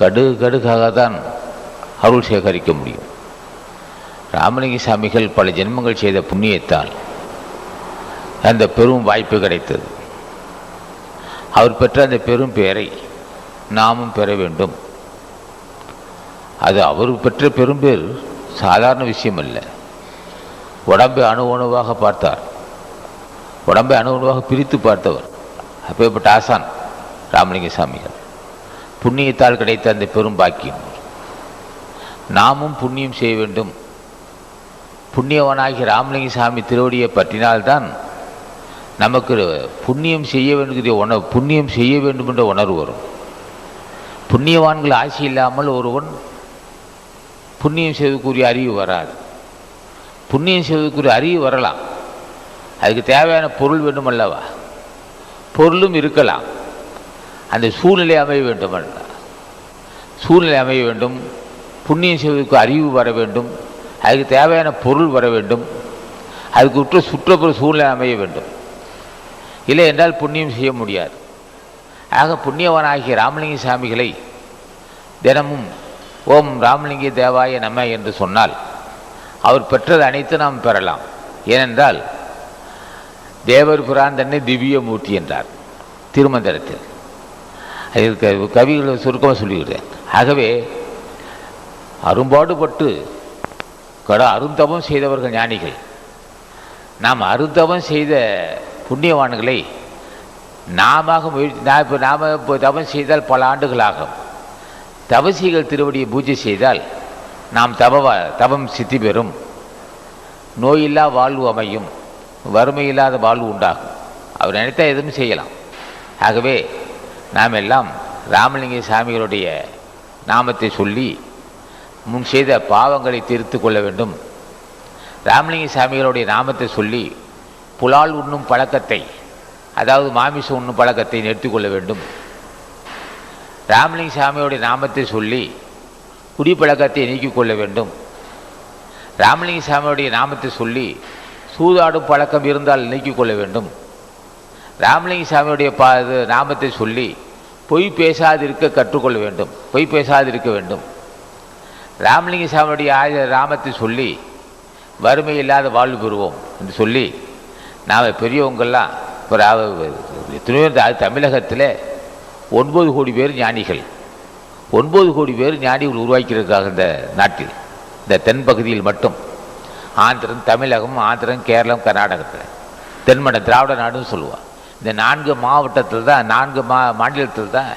கடுகு கடுகாக தான் அருள் சேகரிக்க முடியும். ராமலிங்க சாமிகள் பல ஜென்மங்கள் செய்த புண்ணியத்தால் அந்த பெரும் வாய்ப்பு கிடைத்தது. அவர் பெற்ற அந்த பெரும் பெயரை நாமும் பெற வேண்டும். அது அவர் பெற்ற பெரும்பேர் சாதாரண விஷயம் அல்ல உடம்பை அணு உணவாக பார்த்தார். உடம்பை அணு உணவாக பிரித்து பார்த்தவர். அப்பேற்பட்ட ஆசான் ராமலிங்க சாமிகள் புண்ணியத்தால் கிடைத்த அந்த பெரும் பாக்கியம். நாமும் புண்ணியம் செய்ய வேண்டும். புண்ணியவனாகி ராமலிங்க சாமி திருவடியை பற்றினால்தான் நமக்கு புண்ணியம் செய்ய வேண்டிய உண புண்ணியம் செய்ய வேண்டும் என்ற உணர்வு வரும். புண்ணியவான்கள் ஆசை இல்லாமல் ஒருவன் புண்ணியம் செய்வதற்குரிய அறிவு வராது. புண்ணியம் செய்வதற்குரிய அறிவு வரலாம். அதுக்கு தேவையான பொருள் வேண்டுமல்லவா? பொருளும் இருக்கலாம். அந்த சூழ்நிலை அமைய வேண்டும் அல்ல சூழ்நிலை அமைய வேண்டும் புண்ணியம் செய்வதற்கு அறிவு வர வேண்டும் அதுக்கு தேவையான பொருள் வர வேண்டும் அதுக்கு உற்ற சுற்றப்புற சூழ்நிலை அமைய வேண்டும். இல்லை என்றால் புண்ணியம் செய்ய முடியாது. ஆக புண்ணியவனாகிய ராமலிங்க சாமிகளை தினமும் ஓம் ராமலிங்க தேவாய நம என்று சொன்னால் அவர் பெற்றது அனைத்து நாம் பெறலாம். ஏனென்றால் தேவர் புரான் தன்னை திவ்ய மூர்த்தி என்றார் திருமந்திரத்தில். அதற்கு கவிகளை சுருக்கமாக சொல்லிக்கிறேன் ஆகவே அரும்பாடுபட்டு கட அருந்தவம் செய்தவர்கள் ஞானிகள். நாம் அருந்தவம் செய்த புண்ணியவான்களை நாம முயற்சி நான் இப்போ நாம் இப்போ தவம் செய்தால் பல ஆண்டுகள் ஆகும் தவசிகள் திருவடியை பூஜை செய்தால் நாம் தபவா தவம் சித்தி பெறும். நோயில்லா வாழ்வு அமையும். வறுமை இல்லாத வாழ்வு உண்டாகும். அவர் நினைத்தால் எதுவும் செய்யலாம். ஆகவே நாம் எல்லாம் ராமலிங்க சாமிகளுடைய நாமத்தை சொல்லி முன் செய்த பாவங்களை தீர்த்து கொள்ள வேண்டும். ராமலிங்க சாமிகளுடைய நாமத்தை சொல்லி புலால் உண்ணும் பழக்கத்தை அதாவது மாமிசம் உண்ணும் பழக்கத்தை நிறுத்தி கொள்ள வேண்டும். ராமலிங்க சாமியுடைய நாமத்தை சொல்லி குடிப்பழக்கத்தை நீக்கிக்கொள்ள வேண்டும். ராமலிங்க சாமியுடைய நாமத்தை சொல்லி சூதாடும் பழக்கம் இருந்தால் நீக்கிக்கொள்ள வேண்டும். ராமலிங்க சாமியுடைய பா இது நாமத்தை சொல்லி பொய் பேசாதிருக்க கற்றுக்கொள்ள வேண்டும். பொய் பேசாதிருக்க வேண்டும். ராமலிங்க சாமியுடைய ஆய ராமத்தை சொல்லி வறுமை இல்லாத வாழ்வு பெறுவோம் என்று சொல்லி நாம் பெரியவங்கள்லாம் இப்போ எத்தனையோ அது தமிழகத்தில் ஒன்பது கோடி பேர் ஞானிகள். ஒன்பது கோடி பேர் ஞானிகள் உருவாக்கியிருக்காங்க இந்த நாட்டில். இந்த தென் பகுதியில் மட்டும். ஆந்திரம் தமிழகம் ஆந்திரம் கேரளம் கர்நாடகத்தில். தென்மண்ட திராவிட நாடுன்னு சொல்லுவாள் இந்த நான்கு மாவட்டத்தில் தான் நான்கு மா மாநிலத்தில் தான்